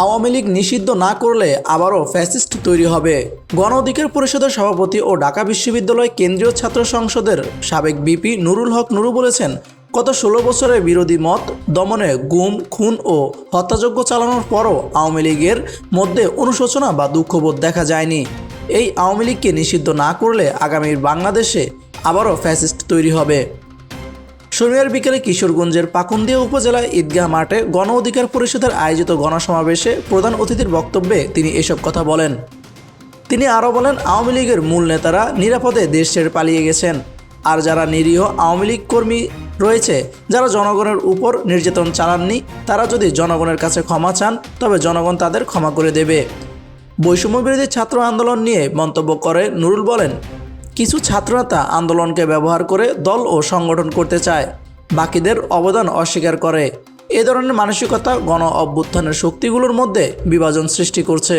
আওয়ামী লীগ নিষিদ্ধ না করলে আবারও ফ্যাসিস্ট তৈরি হবে। গণ অধিকার পরিষদের সভাপতি ও ঢাকা বিশ্ববিদ্যালয় কেন্দ্রীয় ছাত্র সংসদের সাবেক বিপি নুরুল হক নুরু বলেছেন, গত ষোলো বছরের বিরোধী মত, দমনে গুম, খুন ও হত্যাযজ্ঞ চালানোর পরও আওয়ামী লীগের মধ্যে অনুশোচনা বা দুঃখবোধ দেখা যায়নি। এই আওয়ামী লীগকে নিষিদ্ধ না করলে আগামীর বাংলাদেশে আবারও ফ্যাসিস্ট তৈরি হবে। শনিবার বিকেলে কিশোরগঞ্জের পাকুন্দিয়া উপজেলায় ঈদগাহ মাঠে গণ অধিকার পরিষদের আয়োজিত গণসমাবেশে প্রধান অতিথির বক্তব্যে তিনি এসব কথা বলেন। তিনি আরও বলেন, আওয়ামী লীগের মূল নেতারা নিরাপদে দেশ ছেড়ে পালিয়ে গেছেন। আর যারা নিরীহ আওয়ামী লীগ কর্মী রয়েছে, যারা জনগণের উপর নির্যাতন চালাননি, তারা যদি জনগণের কাছে ক্ষমা চান, তবে জনগণ তাদের ক্ষমা করে দেবে। বৈষম্যবিরোধী ছাত্র আন্দোলন নিয়ে মন্তব্য করে নুরুল বলেন কিছু ছাত্রনেতা আন্দোলনকে ব্যবহার করে দল ও সংগঠন করতে চায়। বাকিদের অবদান অস্বীকার করে। এ ধরনের মানসিকতা গণ অভ্যুত্থানের শক্তিগুলোর মধ্যে বিভাজন সৃষ্টি করছে।